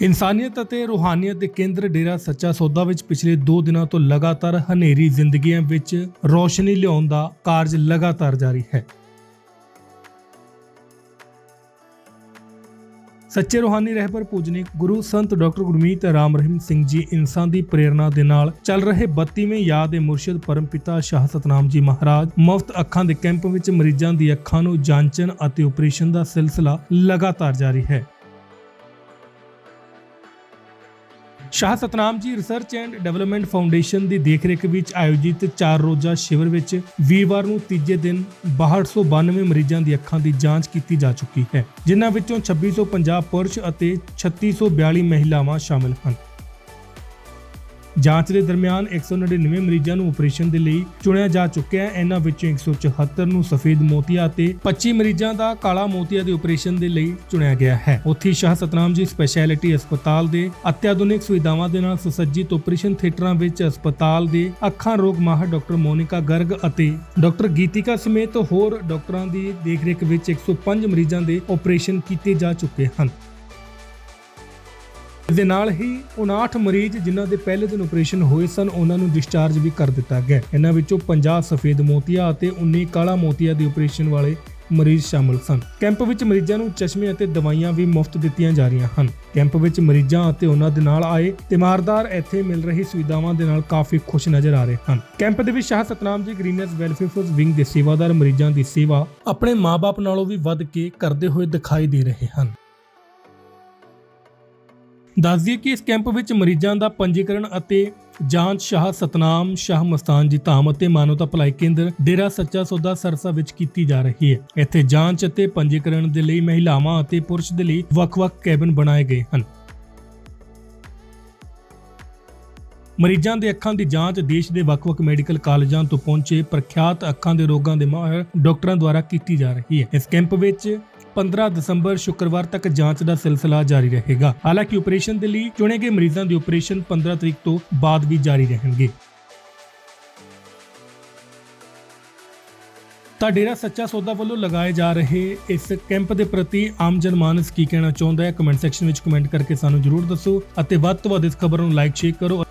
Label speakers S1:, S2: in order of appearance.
S1: ਇਨਸਾਨੀਅਤ ਅਤੇ ਰੂਹਾਨੀਅਤ ਦੇ ਕੇਂਦਰ ਡੇਰਾ ਸੱਚਾ ਸੌਦਾ ਵਿੱਚ ਪਿਛਲੇ 2 ਦਿਨਾਂ ਤੋਂ ਲਗਾਤਾਰ ਹਨੇਰੀ ਜ਼ਿੰਦਗੀਆਂ ਵਿੱਚ ਰੋਸ਼ਨੀ ਲਿਆਉਣ ਦਾ ਕਾਰਜ ਲਗਾਤਾਰ ਜਾਰੀ ਹੈ। ਸੱਚੇ ਰੂਹਾਨੀ ਰਹਿਬਰ ਪੂਜਨੀਕ ਗੁਰੂ ਸੰਤ ਡਾਕਟਰ ਗੁਰਮੀਤ ਰਾਮ ਰਹੀਮ ਸਿੰਘ ਜੀ ਇਨਸਾਨ ਦੀ ਪ੍ਰੇਰਣਾ ਦੇ ਨਾਲ ਚੱਲ ਰਹੇ 32ਵੇਂ ਯਾਦ ਦੇ ਮੁਰਸ਼ਿਦ ਪਰਮਪਿਤਾ ਸ਼ਾਹ ਸਤਨਾਮ ਜੀ ਮਹਾਰਾਜ ਮੁਫਤ ਅੱਖਾਂ ਦੇ ਕੈਂਪ ਵਿੱਚ ਮਰੀਜ਼ਾਂ ਦੀ ਅੱਖਾਂ ਨੂੰ ਜਾਂਚਣ ਅਤੇ ਆਪਰੇਸ਼ਨ ਦਾ ਸਿਲਸਿਲਾ ਲਗਾਤਾਰ ਜਾਰੀ ਹੈ। Shah Satnam ji research and development foundation ਦੀ ਦੇਖਰੇਖ ਵਿੱਚ ਆਯੋਜਿਤ 4 ਰੋਜ਼ਾ ਸ਼ਿਵਰ ਵਿੱਚ ਵੀਰਵਾਰ ਨੂੰ ਤੀਜੇ ਦਿਨ 6292 ਮਰੀਜ਼ਾਂ ਦੀ ਅੱਖਾਂ ਦੀ ਜਾਂਚ ਕੀਤੀ ਜਾ ਚੁੱਕੀ ਹੈ, ਜਿਨ੍ਹਾਂ ਵਿੱਚੋਂ 2650 ਪੁਰਸ਼ ਅਤੇ 3642 ਮਹਿਲਾਵਾਂ ਸ਼ਾਮਲ ਹਨ। ਜਾਂਚ ਦੇ ਦਰਮਿਆਨ 199 ਮਰੀਜ਼ਾਂ ਨੂੰ ਆਪਰੇਸ਼ਨ ਦੇ ਲਈ ਚੁਣਿਆ ਜਾ ਚੁੱਕਿਆ ਹੈ। ਇਹਨਾਂ ਵਿੱਚੋਂ 174 ਨੂੰ ਸਫੇਦ ਮੋਤੀਆ ਅਤੇ 25 ਮਰੀਜ਼ਾਂ ਦਾ ਕਾਲਾ ਮੋਤੀਆ ਦੇ ਆਪਰੇਸ਼ਨ ਦੇ ਲਈ ਚੁਣਿਆ ਗਿਆ ਹੈ। ਉੱਥੇ ਸ਼ਾਹ ਸਤਨਾਮ ਜੀ ਸਪੈਸ਼ਲਿਟੀ ਹਸਪਤਾਲ ਦੇ ਅਤਿਆਧੁਨਿਕ ਸੁਵਿਧਾਵਾਂ ਦੇ ਨਾਲ ਸੁਸੱਜਿਤ ਆਪਰੇਸ਼ਨ ਥੀਏਟਰਾਂ ਵਿੱਚ ਹਸਪਤਾਲ ਦੇ ਅੱਖਾਂ ਰੋਗ ਮਾਹਰ ਡਾਕਟਰ ਮੋਨਿਕਾ ਗਰਗ ਅਤੇ ਡਾਕਟਰ ਗੀਤਿਕਾ ਸਮੇਤ ਹੋਰ ਡਾਕਟਰਾਂ ਦੀ ਦੇਖਰੇਖ ਵਿੱਚ 105 ਮਰੀਜ਼ਾਂ ਦੇ ਆਪਰੇਸ਼ਨ ਕੀਤੇ ਜਾ ਚੁੱਕੇ ਹਨ। ਇਸ ਦੇ ਨਾਲ ਹੀ 59 ਮਰੀਜ਼ ਜਿਨ੍ਹਾਂ ਦੇ ਪਹਿਲੇ ਦਿਨ ਆਪਰੇਸ਼ਨ ਹੋਏ ਸਨ, ਉਹਨਾਂ ਨੂੰ ਡਿਸਚਾਰਜ ਵੀ ਕਰ ਦਿੱਤਾ ਗਿਆ। ਇਹਨਾਂ ਵਿੱਚੋਂ 50 ਸਫੇਦ ਮੋਤੀਆ ਅਤੇ 19 ਕਾਲਾ ਮੋਤੀਆ ਦੇ ਆਪਰੇਸ਼ਨ ਵਾਲੇ ਮਰੀਜ਼ ਸ਼ਾਮਲ ਸਨ। ਕੈਂਪ ਵਿੱਚ ਮਰੀਜ਼ਾਂ ਨੂੰ ਚਸ਼ਮੇ ਅਤੇ ਦਵਾਈਆਂ ਵੀ ਮੁਫਤ ਦਿੱਤੀਆਂ ਜਾ ਰਹੀਆਂ ਹਨ। ਕੈਂਪ ਵਿੱਚ ਮਰੀਜ਼ਾਂ ਅਤੇ ਉਹਨਾਂ ਦੇ ਨਾਲ ਆਏ ਤਿਮਾਰਦਾਰ ਇੱਥੇ ਮਿਲ ਰਹੀ ਸੁਵਿਧਾਵਾਂ ਦੇ ਨਾਲ ਕਾਫੀ ਖੁਸ਼ ਨਜ਼ਰ ਆ ਰਹੇ ਹਨ। ਕੈਂਪ ਦੇ ਵਿੱਚ ਸ਼ਾਹ ਸਤਨਾਮ ਜੀ ਗ੍ਰੀਨਸ ਵੈਲਫੇਅਰ ਵਿੰਗ ਦੇ ਸੇਵਾਦਾਰ ਮਰੀਜ਼ਾਂ ਦੀ ਸੇਵਾ ਆਪਣੇ ਮਾਪੇ ਨਾਲੋਂ ਵੀ ਵੱਧ ਕੇ ਕਰਦੇ ਹੋਏ ਦਿਖਾਈ ਦੇ ਰਹੇ ਹਨ। ਦੱਸ ਦਈਏ ਕਿ ਇਸ ਕੈਂਪ ਵਿੱਚ ਮਰੀਜ਼ਾਂ ਦਾ ਪੰਜੀਕਰਨ ਅਤੇ ਜਾਂਚ ਸ਼ਾਹ ਸਤਨਾਮ ਸ਼ਾਹ ਮਸਤਾਨ ਜੀ ਧਾਮ ਅਤੇ ਮਾਨਵਤਾ ਭਲਾਈ ਕੇਂਦਰ ਡੇਰਾ ਸੱਚਾ ਸੌਦਾ ਸਰਸਾ ਵਿੱਚ ਕੀਤੀ ਜਾ ਰਹੀ ਹੈ। ਇੱਥੇ ਜਾਂਚ ਅਤੇ ਪੰਜੀਕਰਨ ਦੇ ਲਈ ਮਹਿਲਾਵਾਂ ਅਤੇ ਪੁਰਸ਼ ਦੇ ਲਈ ਵੱਖ-ਵੱਖ ਕੈਬਨ ਬਣਾਏ ਗਏ ਹਨ। ਮਰੀਜ਼ਾਂ ਦੇ ਅੱਖਾਂ ਦੀ ਜਾਂਚ ਦੇਸ਼ ਦੇ ਵੱਖ-ਵੱਖ ਮੈਡੀਕਲ ਕਾਲਜਾਂ ਤੋਂ ਪਹੁੰਚੇ ਪ੍ਰਖਿਆਤ ਅੱਖਾਂ ਦੇ ਰੋਗਾਂ ਦੇ ਮਾਹਰ ਡਾਕਟਰਾਂ ਦੁਆਰਾ ਕੀਤੀ ਜਾ ਰਹੀ ਹੈ। ਇਸ ਕੈਂਪ ਵਿੱਚ 15 ਦਸੰਬਰ ਸ਼ੁੱਕਰਵਾਰ ਤੱਕ ਜਾਂਚ ਦਾ ਸਿਲਸਿਲਾ ਜਾਰੀ ਰਹੇਗਾ। ਹਾਲਾਂਕਿ ਆਪਰੇਸ਼ਨ ਦੇ ਲਈ ਚੁਣੇ ਗਏ ਮਰੀਜ਼ਾਂ ਦੇ ਆਪਰੇਸ਼ਨ 15 ਤਰੀਕ ਤੋਂ ਬਾਅਦ ਵੀ ਜਾਰੀ ਰਹਿਣਗੇ। ਤਾਂ ਡੇਰਾ ਸੱਚਾ ਸੌਦਾ ਵੱਲੋਂ ਲਗਾਏ ਜਾ ਰਹੇ ਇਸ ਕੈਂਪ ਦੇ ਪ੍ਰਤੀ ਆਮ ਜਨਮਾਨਸ ਕੀ ਕਹਿਣਾ ਚਾਹੁੰਦਾ ਹੈ? ਕਮੈਂਟ ਸੈਕਸ਼ਨ ਵਿੱਚ ਕਮੈਂਟ ਕਰਕੇ ਸਾਨੂੰ ਜਰੂਰ ਦੱਸੋ ਅਤੇ ਵੱਧ ਤੋਂ ਵੱਧ ਇਸ ਖਬਰ ਨੂੰ ਲਾਈਕ, ਸ਼ੇਅਰ ਕਰੋ